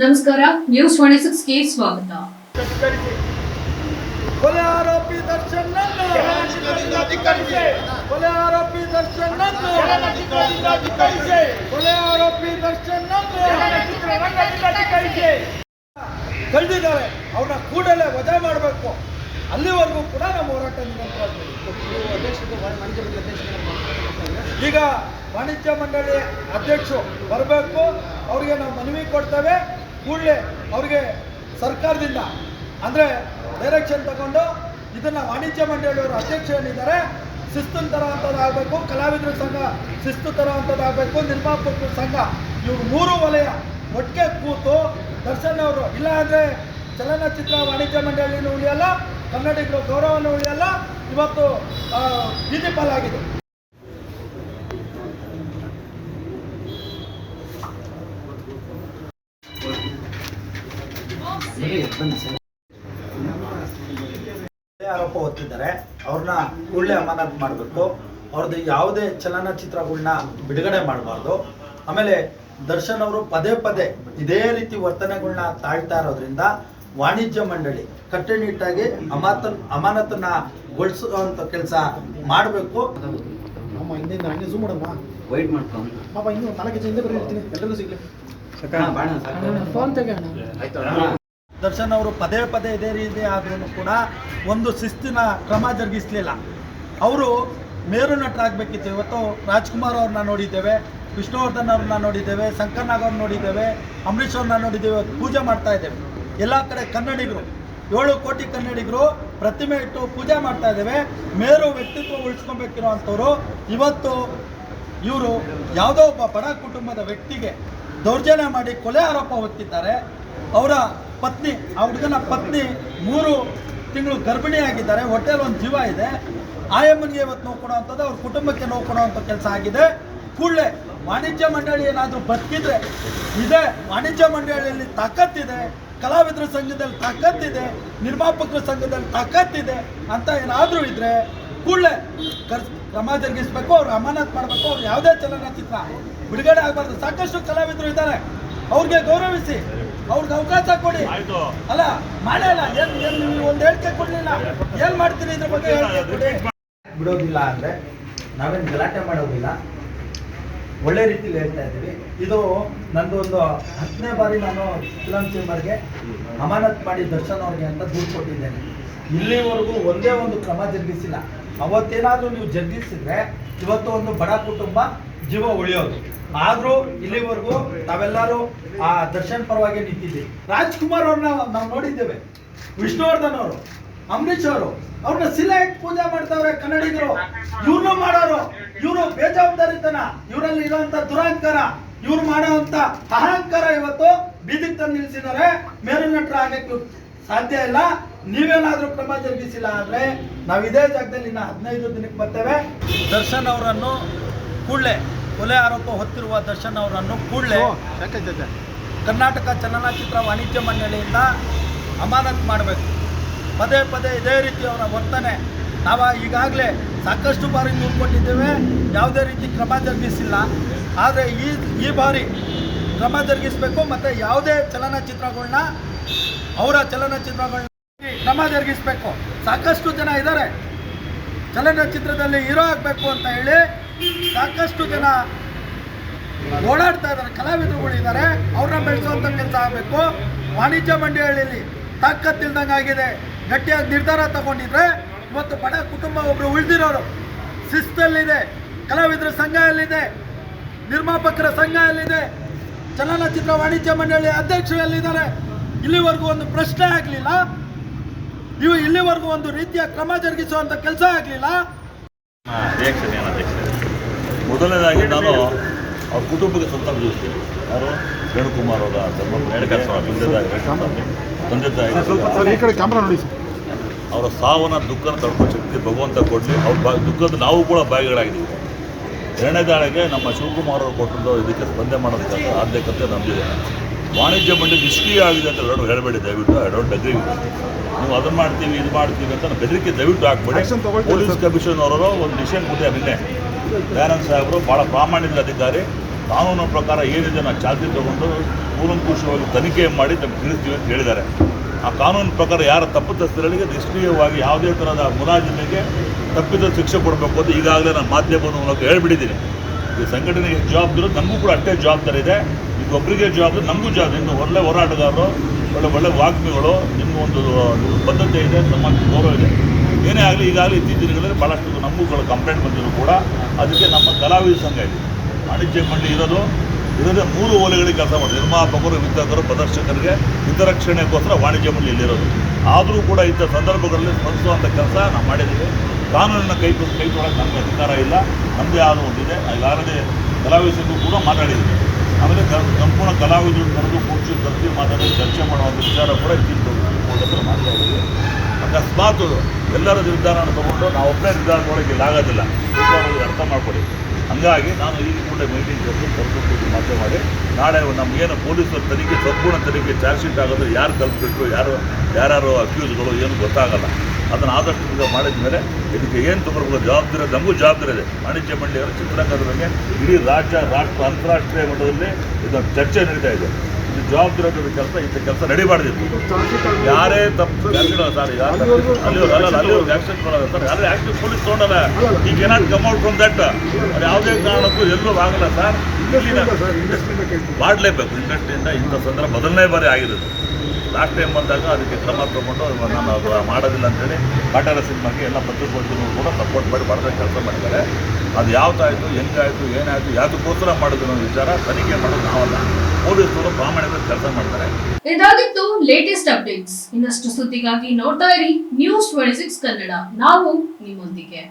ನಮಸ್ಕಾರ news twenty ಸಿಕ್ಸ್ಗೆ ಸ್ವಾಗತ. ಕೊಲೆ ಆರೋಪಿ ದರ್ಶನ್ ಕೊಲೆ ಆರೋಪಿ ದರ್ಶನ್ ಕೊಲೆ ಆರೋಪಿ ದರ್ಶನ್ ಕಳೆದಿದ್ದಾರೆ. ಅವ್ರನ್ನ ಕೂಡಲೇ ವಜಾ ಮಾಡಬೇಕು. ಅಲ್ಲಿವರೆಗೂ ಕೂಡ ನಮ್ಮ ಹೋರಾಟ ಈಗ ವಾಣಿಜ್ಯ ಮಂಡಳಿ ಅಧ್ಯಕ್ಷರು ಬರಬೇಕು. ಅವರಿಗೆ ನಾವು ಮನವಿ ಕೊಡ್ತೇವೆ. ಕೂಡಲೇ ಅವರಿಗೆ ಸರ್ಕಾರದಿಂದ ಅಂದರೆ ಡೈರೆಕ್ಷನ್ ತಗೊಂಡು ಇದನ್ನು ವಾಣಿಜ್ಯ ಮಂಡಳಿಯವರು ಅಧ್ಯಕ್ಷ ಏನಿದ್ದಾರೆ ಶಿಸ್ತಿನ ಥರ ಅಂಥದ್ದಾಗಬೇಕು ಕಲಾವಿದರ ಸಂಘ ಶಿಸ್ತು ಥರ ಅಂಥದ್ದಾಗಬೇಕು ಸಂಘ. ಇವರು ಮೂರು ವಲಯ ಒಟ್ಟಿಗೆ ಕೂತು ದರ್ಶನ್ ಅವರು ಇಲ್ಲ ಅಂದರೆ ಚಲನಚಿತ್ರ ವಾಣಿಜ್ಯ ಮಂಡಳಿನೂ ಉಳಿಯಲ್ಲ ಕನ್ನಡಿಗರು ಗೌರವನೂ ಉಳಿಯಲ್ಲ. ಇವತ್ತು ಆ, ಆಗಿದೆ ಆರೋಪ ಹೊತ್ತಿದ್ದಾರೆ ಅವ್ರನ್ನ ಕೂಡಲೇ ಅಮಾನತ್ ಮಾಡಬೇಕು ಅವ್ರದ್ದು ಯಾವುದೇ ಚಲನಚಿತ್ರಗಳನ್ನ ಬಿಡುಗಡೆ ಮಾಡಬಾರ್ದು. ಆಮೇಲೆ ದರ್ಶನ್ ಅವರು ಪದೇ ಪದೇ ಇದೇ ರೀತಿ ವರ್ತನೆಗಳನ್ನ ತಾಳ್ತಾ ಇರೋದ್ರಿಂದ ವಾಣಿಜ್ಯ ಮಂಡಳಿ ಕಟ್ಟುನಿಟ್ಟಾಗಿ ಅಮಾತ ಅಮಾನತನ್ನ ಗೊಳಿಸುವಂತ ಕೆಲಸ ಮಾಡಬೇಕು. ನಮ್ಮ ಹಿಂದಿಂದ ಹಂಗೆ ಝೂಮ್ ಮಾಡಮ್ಮ. ವೈಟ್ ಮಾಡ್ಕೊಂಡು ಪಾಪ ಇನ್ನು ನಾಲ್ಕು ಜನ ಹಿಂದೆ ಬರೀರ್ತೀನಿ ಎಲ್ರಿಗೂ ಸಿಗ್ಲಿ. ಫೋನ್ ತೆಗೋಣ ದರ್ಶನ್ ಅವರು ಪದೇ ಪದೇ ಇದೇ ರೀತಿ ಆದ್ರೂ ಕೂಡ ಒಂದು ಶಿಸ್ತಿನ ಕ್ರಮ ಜರುಗಿಸಲಿಲ್ಲ. ಅವರು ಮೇರು ನಟರಾಗಬೇಕಿತ್ತು. ಇವತ್ತು ರಾಜ್ಕುಮಾರ್ ಅವ್ರನ್ನ ನೋಡಿದ್ದೇವೆ, ವಿಷ್ಣುವರ್ಧನ್ ಅವ್ರನ್ನ ನೋಡಿದ್ದೇವೆ, ಶಂಕರ್ ನಾಗ್ ಅವ್ರನ್ನ ನೋಡಿದ್ದೇವೆ, ಅಂಬರೀಷ್ ಅವ್ರನ್ನ ನೋಡಿದ್ದೇವೆ, ಇವತ್ತು ಪೂಜೆ ಮಾಡ್ತಾ ಇದ್ದೇವೆ. ಎಲ್ಲ ಕಡೆ ಕನ್ನಡಿಗರು, ಏಳು ಕೋಟಿ ಕನ್ನಡಿಗರು ಪ್ರತಿಮೆ ಇಟ್ಟು ಪೂಜೆ ಮಾಡ್ತಾ ಇದ್ದೇವೆ. ಮೇರು ವ್ಯಕ್ತಿತ್ವ ಉಳಿಸ್ಕೊಬೇಕಿರೋ ಅಂಥವ್ರು ಇವತ್ತು ಇವರು ಯಾವುದೋ ಒಬ್ಬ ಬಡ ಕುಟುಂಬದ ವ್ಯಕ್ತಿಗೆ ದೌರ್ಜನ್ಯ ಮಾಡಿ ಕೊಲೆ ಆರೋಪ ಹೊತ್ತಿದ್ದಾರೆ. ಅವರ ಪತ್ನಿ, ಆ ಹುಡುಗನ ಪತ್ನಿ ಮೂರು ತಿಂಗಳು ಗರ್ಭಿಣಿಯಾಗಿದ್ದಾರೆ ಹೋಟೆಲ್ ಒಂದು ಜೀವ ಇದೆ. ಆಯಮ್ಮನಿಗೆ ಇವತ್ತು ನೋವು ಕೊಡುವಂಥದ್ದು, ಅವ್ರ ಕುಟುಂಬಕ್ಕೆ ನೋವು ಕೊಡುವಂಥ ಕೆಲಸ ಆಗಿದೆ. ಕೂಡಲೇ ವಾಣಿಜ್ಯ ಮಂಡಳಿ ಏನಾದರೂ ಬದುಕಿದ್ರೆ ಇದೆ. ವಾಣಿಜ್ಯ ಮಂಡಳಿಯಲ್ಲಿ ತಾಕತ್ತಿದೆ. ಕಲಾವಿದರ ಸಂಘದಲ್ಲಿ ತಾಕತ್ತಿದೆ. ನಿರ್ಮಾಪಕರ ಸಂಘದಲ್ಲಿ ತಾಕತ್ತಿದೆ ಅಂತ ಏನಾದರೂ ಇದ್ರೆ ಕೂಡಲೇ ಕರ್, ಕ್ರಮ ಜರುಗಿಸ್ಬೇಕು, ಅವ್ರು ಅಮಾನತ್ ಮಾಡಬೇಕು. ಅವ್ರು ಯಾವುದೇ ಚಲನಚಿತ್ರ ಬಿಡುಗಡೆ ಆಗಬಾರ್ದು. ಸಾಕಷ್ಟು ಕಲಾವಿದರು ಇದ್ದಾರೆ. ಅವ್ರಿಗೆ ಗೌರವಿಸಿ. ಅವ್ರಿಗೆ ಅವಕಾಶ ಕೊಡಿ. ಅಲ್ಲ ಮಾಡಲ್ಲ ಏನ್ ಏನು ನೀವು ಒಂದು ಹೇಳಿಕೆ ಕೊಡ್ಲಿಲ್ಲ ಏನ್ ಮಾಡ್ತೀರಿ ಇದ್ರ ಬಗ್ಗೆ ಹೇಳಿಕೆ ಕೊಡಿ. ಬಿಡೋದಿಲ್ಲ ಅಂದ್ರೆ ನಾವೇನು ಗಲಾಟೆ ಮಾಡೋದಿಲ್ಲ. ಒಳ್ಳೆ ರೀತಿಲಿ ಹೇಳ್ತಾ ಇದ್ದೀವಿ. ಇದು ನಂದು ಒಂದು ಹತ್ತನೇ ಬಾರಿ ನಾನು ಫಿಲಂ ಚೇಂಬರ್ಗೆ ಅಮಾನತ್ ಮಾಡಿ ದರ್ಶನ್ ಅವ್ರಿಗೆ ಅಂತ ದೂರು ಕೊಟ್ಟಿದ್ದೇನೆ. ಇಲ್ಲಿವರೆಗೂ ಒಂದೇ ಒಂದು ಕ್ರಮ ಜರುಗಿಸಿಲ್ಲ. ಅವತ್ತೇನಾದರೂ ನೀವು ಜರುಗಿಸಿದ್ರೆ ಇವತ್ತು ಒಂದು ಬಡ ಕುಟುಂಬ ಜೀವ ಉಳಿಯೋದು. ಆದ್ರೂ ಇಲ್ಲಿವರೆಗೂ ನಾವೆಲ್ಲರೂ ಆ ದರ್ಶನ್ ಪರವಾಗಿ ನಿಂತಿದ್ದೀವಿ. ರಾಜ್ಕುಮಾರ್ ಅವ್ರನ್ನ ನಾವು ನೋಡಿದ್ದೇವೆ. ವಿಷ್ಣುವರ್ಧನ್ ಅವರು ಅಂಬರೀಶ್ ಅವರು, ಅವ್ರನ್ನ ಶಿಲೆ ಇಟ್ಟು ಪೂಜೆ ಮಾಡ್ತಾವ್ರೆ ಕನ್ನಡಿಗರು. ಇವ್ರನ್ನ ಮಾಡೋರು. ಇವರು ಬೇಜವಾಬ್ದಾರಿತನ. ಇವರಲ್ಲಿ ಇರುವಂತ ದುರಹಂಕಾರ ಇವ್ರು ಮಾಡುವಂತ ಅಹಂಕಾರ ಇವತ್ತು ಬೀದಿಗೆ ತಂದು ನಿಲ್ಸಿದ್ದಾರೆ. ಮೇಲು ನಟರ ಆಗಕ್ಕೆ ಸಾಧ್ಯ ಇಲ್ಲ. ನೀವೇನಾದ್ರೂ ಕ್ರಮ ಜರುಗಿಸಿಲ್ಲ ಆದ್ರೆ ನಾವು ಇದೇ ಜಾಗದಲ್ಲಿ ಇನ್ನ ಹದಿನೈದು ದಿನಕ್ಕೆ ಬರ್ತೇವೆ. ದರ್ಶನ್ ಅವರನ್ನು ಕೂಡಲೇ ಕೊಲೆ ಆರೋಪ ಹೊತ್ತಿರುವ ದರ್ಶನ್ ಅವರನ್ನು ಕೂಡಲೇ ಕರ್ನಾಟಕ ಚಲನಚಿತ್ರ ವಾಣಿಜ್ಯ ಮಂಡಳಿಯಿಂದ ಅಮಾನತ್ ಮಾಡಬೇಕು. ಪದೇ ಪದೇ ಇದೇ ರೀತಿ ಅವರ ವರ್ತನೆ. ನಾವು ಈಗಾಗಲೇ ಸಾಕಷ್ಟು ಬಾರಿ ನೋಡ್ಕೊಂಡಿದ್ದೇವೆ ಯಾವುದೇ ರೀತಿ ಕ್ರಮ ಜರುಗಿಸಿಲ್ಲ. ಆದರೆ ಈ ಈ ಬಾರಿ ಕ್ರಮ ಜರುಗಿಸಬೇಕು ಮತ್ತು ಯಾವುದೇ ಚಲನಚಿತ್ರಗಳನ್ನ ಅವರ ಚಲನಚಿತ್ರಗಳನ್ನ ಕ್ರಮ ಜರುಗಿಸಬೇಕು. ಸಾಕಷ್ಟು ಜನ ಇದ್ದಾರೆ. ಚಲನಚಿತ್ರದಲ್ಲಿ ಹೀರೋ ಆಗಬೇಕು ಅಂತ ಹೇಳಿ ಸಾಕಷ್ಟು ಜನ ಓಡಾಡ್ತಾ ಇದ್ದಾರೆ, ಕಲಾವಿದರುಗಳು ಇದ್ದಾರೆ, ಅವ್ರನ್ನ ಬೆಳೆಸುವಂಥ ಕೆಲಸ ಆಗಬೇಕು. ವಾಣಿಜ್ಯ ಮಂಡಳಿಯಲ್ಲಿ ತಾಕತ್ತಿಲ್ದಂಗೆ ಆಗಿದೆ. ಗಟ್ಟಿಯಾಗಿ ನಿರ್ಧಾರ ತಗೊಂಡಿದ್ರೆ ಇವತ್ತು ಬಡ ಕುಟುಂಬ ಒಬ್ರು ಉಳಿದಿರೋರು ಶಿಸ್ತಲ್ಲಿದೆ, ಕಲಾವಿದರ ಸಂಘ ಎಲ್ಲಿದೆ ನಿರ್ಮಾಪಕರ ಸಂಘ ಎಲ್ಲಿದೆ ಚಲನಚಿತ್ರ ವಾಣಿಜ್ಯ ಮಂಡಳಿ ಅಧ್ಯಕ್ಷರು ಎಲ್ಲಿದ್ದಾರೆ ಇಲ್ಲಿವರೆಗೂ ಒಂದು ಪ್ರಶ್ನೆ ಆಗಲಿಲ್ಲ. ಇವು ಇಲ್ಲಿವರೆಗೂ ಒಂದು ರೀತಿಯ ಕ್ರಮ ಜರುಗಿಸುವಂಥ ಕೆಲಸ ಆಗಲಿಲ್ಲ. ಮೊದಲನೇದಾಗಿ ನಾನು ಅವ್ರ ಕುಟುಂಬಕ್ಕೆ ಸಂತಾಪ ತಿಳಿಸ್ತೀನಿ ಯಾರು? ವೇಣುಕುಮಾರ್ ಅವರ ಧರ್ಮ ತಂದೆ ತಾಯಿ ತಂದೆ ಅವರ ಸಾವನ್ನ ದುಃಖನ ತಡ್ಕೊ ಶಕ್ತಿ ಭಗವಂತ ಕೊಡಲಿ. ಅವ್ರ ಬಾ ದುಃಖದ ನಾವು ಕೂಡ ಭಾಗಿಗಳಾಗಿದ್ದೀವಿ. ಎರಡನೇ ದಾಳಿಗೆ ನಮ್ಮ ಶಿವಕುಮಾರ್ ಅವರು ಕೊಟ್ಟಿದ್ದು ಇದಕ್ಕೆ ಸ್ಪಂದನೆ ಮಾಡೋದಕ್ಕೆ ಆದ್ಯಕತೆ ನಮ್ಮದಿದೆ ವಾಣಿಜ್ಯ ಮಂಡಳಿ ನಿಷ್ಕ್ರಿಯ ಆಗಿದೆ ಅಂತ ಎಲ್ಲರೂ ಹೇಳಬೇಡಿ ದಯವಿಟ್ಟು. ಐ ಡೋಂಟ್ ಅಗ್ರಿ ನೀವು ಅದನ್ನು ಮಾಡ್ತೀವಿ ಇದು ಮಾಡ್ತೀವಿ ಅಂತ ಬೆದರಿಕೆ ದಯವಿಟ್ಟು ಹಾಕ್ಬೇಡಿ. ಪೊಲೀಸ್? ಕಮಿಷನ್ ಅವರು ಒಂದು ಡಿಸಿಷನ್ ಕೊಟ್ಟಿದ್ದಾರೆ ನಿನ್ನೆ. ದಯಾನಂದ್ ಸಾಹೇಬರು ಭಾಳ ಪ್ರಾಮಾಣಿಕ ಅಧಿಕಾರಿ ಕಾನೂನು ಪ್ರಕಾರ ಏನಿದೆ ನಾವು ಚಾಲ್ತಿ ತಗೊಂಡು ಕೂಲಂಕುಷವಾಗಿ ತನಿಖೆ ಮಾಡಿ ತಮಗೆ ತಿಳಿಸ್ತೀವಿ ಅಂತ ಹೇಳಿದ್ದಾರೆ. ಆ ಕಾನೂನು ಪ್ರಕಾರ ಯಾರು ತಪ್ಪಿತಸ್ಥರಿಗೆ ನಿಷ್ಕ್ರಿಯವಾಗಿ ಯಾವುದೇ ಥರದ ಮುಲಾಜಿಮೆಗೆ ತಪ್ಪಿದ ಶಿಕ್ಷೆ ಕೊಡಬೇಕು ಅಂತ ಈಗಾಗಲೇ ನಾನು ಮಾಧ್ಯಮದ ಮೂಲಕ ಹೇಳ್ಬಿಟ್ಟಿದ್ದೀನಿ. ಈ ಸಂಘಟನೆಗೆ ಜವಾಬ್ದಾರಿ ನಮಗೂ ಕೂಡ ಅಷ್ಟೇ ಜವಾಬ್ದಾರಿ ಇದೆ. ಈಗ ಒಬ್ಬರಿಗೆ ಜವಾಬ್ದಾರಿ ನಮಗೂ ಜಾಬ್, ಇನ್ನು ಒಳ್ಳೆ ಹೋರಾಟಗಾರರು, ಒಳ್ಳೆ ಒಳ್ಳೆ ವಾಗ್ಮಿಗಳು ಒಂದು ಬದ್ಧತೆ ಇದೆ ನಮ್ಮ ಗೌರವ ಇದೆ. ಏನೇ ಆಗಲಿ, ಈಗಾಗಲೇ ಇತ್ತೀಚಿನ ದಿನಗಳಲ್ಲಿ ಭಾಳಷ್ಟು ನಮಗೂ ಕಂಪ್ಲೇಂಟ್ ಬಂದಿದ್ರು ಕೂಡ, ಅದಕ್ಕೆ ನಮ್ಮ ಕಲಾವಿದ ಸಂಘ ಇದೆ. ವಾಣಿಜ್ಯ ಮಂಡಳಿ ಇರೋದು, ಇರೋದೇ ಮೂರು ಓಲೆಗಳಿಗೆ ಕೆಲಸ ಮಾಡಿ ನಿರ್ಮಾಪಕರು ವಿತರಕರು, ಪ್ರದರ್ಶಕರಿಗೆ ಹಿತರಕ್ಷಣೆಗೋಸ್ಕರ ವಾಣಿಜ್ಯ ಮಂಡಳಿಯಲ್ಲಿರೋದು ಆದರೂ ಕೂಡ ಇಂಥ ಸಂದರ್ಭಗಳಲ್ಲಿ ಸ್ಪಂದಿಸುವಂಥ ಕೆಲಸ ನಾವು ಮಾಡಿದ್ದೀವಿ. ಕಾನೂನನ್ನು ಕೈ ಕೈ ತೊಳಕ್ಕೆ ನಮಗೆ ಅಧಿಕಾರ ಇಲ್ಲ. ನಮ್ಮದೇ ಆದ ಒಂದಿದೆ. ಈಗಾಗಲೇ ಕಲಾವಿದ ಸಂಘ ಕೂಡ ಮಾತಾಡಿದ್ದೀವಿ. ಆಮೇಲೆ ಸಂಪೂರ್ಣ ಕಲಾವಿದರು ಕರೆದು ಕೂರ್ಚಿ ಕರೆಸಿ ಮಾತಾಡಿ ಚರ್ಚೆ ಮಾಡುವಂಥ ವಿಚಾರ ಕೂಡ ಇತ್ತು ಮೂಲಕ ಮಾಡ್ತಾ ಇದ್ದೀವಿ ಅಕಸ್ಮಾತ್ ಎಲ್ಲರ ನಿರ್ಧಾರವನ್ನು ತಗೊಂಡು ನಾವು ಒಬ್ಬರೇ ನಿರ್ಧಾರ ತೊಗೊಳಕ್ಕೆ ಇಲ್ಲಿ ಆಗೋದಿಲ್ಲ. ನಿರ್ಧಾರವನ್ನು ಅರ್ಥ ಮಾಡ್ಕೊಳ್ಳಿ. ಹಂಗಾಗಿ ನಾನು ಈಗ ಕೂಡ ಮೀಟಿಂಗ್ ಕರೆದು ಕರೆದು ಮಾತೇ ಮಾಡಿ ನಾಳೆ ನಮಗೇನು ಪೊಲೀಸರು ತನಿಖೆ, ಸಂಪೂರ್ಣ ತನಿಖೆ ಚಾರ್ಜ್ ಶೀಟ್ ಆಗೋದು ಯಾರು ಕಲ್ಪಿಟ್ಟು ಯಾರು, ಯಾರ್ಯಾರು ಅಕ್ಯೂಸ್ಗಳು ಏನು ಗೊತ್ತಾಗಲ್ಲ. ಅದನ್ನು ಆದಷ್ಟು ಈಗ ಮಾಡಿದ ಮೇಲೆ ಇದಕ್ಕೆ ಏನು ತಗೊಳ್ಬೇಕು ಜವಾಬ್ದಾರಿ ನಮಗೂ ಜವಾಬ್ದಾರಿ ಇದೆ. ವಾಣಿಜ್ಯ ಮಂಡಳಿಯವರ ಚಿತ್ರರಂಗದ ಇಡೀ ರಾಜ್ಯ ರಾಷ್ಟ್ರ ಅಂತಾರಾಷ್ಟ್ರೀಯ ಮಟ್ಟದಲ್ಲಿ ಇದು ಚರ್ಚೆ ನಡೀತಾ ಇದೆ. ಇದು ಜವಾಬ್ದಾರಿ ಕೆಲಸ ಇಂಥ ಕೆಲಸ ನಡಿಬಾರ್ದಿತ್ತು. ಯಾರೇ ತಪ್ಪು ಸರ್ ಅಲ್ಲಿ ಆಕ್ಷನ್ ಕೊಡೋದು ಸರ್. ಯಾರೇ ಆಕ್ಷನ್ ಪೊಲೀಸ್ ತೊಗೊಂಡಲ್ಲ ಈಗ ಏನಾದ್ರು ಕಮ್ ಔಟ್ ಫ್ರಮ್ ದಟ್ ಅದು ಯಾವುದೇ ಕಾರಣಕ್ಕೂ ಎಲ್ಲೂ ಆಗಲ್ಲ ಸರ್. ಮಾಡಲೇಬೇಕು. ಇಂಡಸ್ಟ್ರಿಯಿಂದ ಇಂಥ ಸಂದರ್ಭ ಮೊದಲನೇ ಬಾರಿ ಆಗಿರೋದು ಲಾಸ್ಟ್ ಟೈಮ್ ಬಂದಾಗ ಅದಕ್ಕೆ ಕ್ರಮ ತಗೊಂಡು ನಾನು ಅದು ಮಾಡೋದಿಲ್ಲ ಅಂತೇಳಿ ಕಾಟಾರ ಸಿನಿಮಾಗೆ ಎಲ್ಲ ಪತ್ರಿಕೋದ್ಯಮಗಳು ಕೂಡ ಸಪೋರ್ಟ್ ಮಾಡಿ ಮಾಡಿದ ಕೆಲಸ ಮಾಡಿದ್ದಾರೆ. ಅದು ಯಾವ್ದಾಯಿತು ಹೆಂಗಾಯಿತು, ಏನಾಯಿತು, ಯಾವುದಕ್ಕೋಸ್ಕರ ಮಾಡೋದು ಅನ್ನೋ ವಿಚಾರ ತನಿಖೆ ಮಾಡೋದು ನಾವಲ್ಲ. ಪೊಲೀಸರು ಪ್ರಾಮಾಣಿಕ ಕೆಲಸ ಮಾಡ್ತಾರೆ. ಇದಾಗಿತ್ತು ಲೇಟೆಸ್ಟ್ ಅಪ್ಡೇಟ್ಸ್ ಇನ್ನಷ್ಟು ಸುದ್ದಿಗಾಗಿ ನೋಡ್ತಾ ಇರಿ ನ್ಯೂಸ್ ಟ್ವೆಂಟಿ ಸಿಕ್ಸ್ ಕನ್ನಡ ನಾವು ನಿಮ್ಮೊಂದಿಗೆ.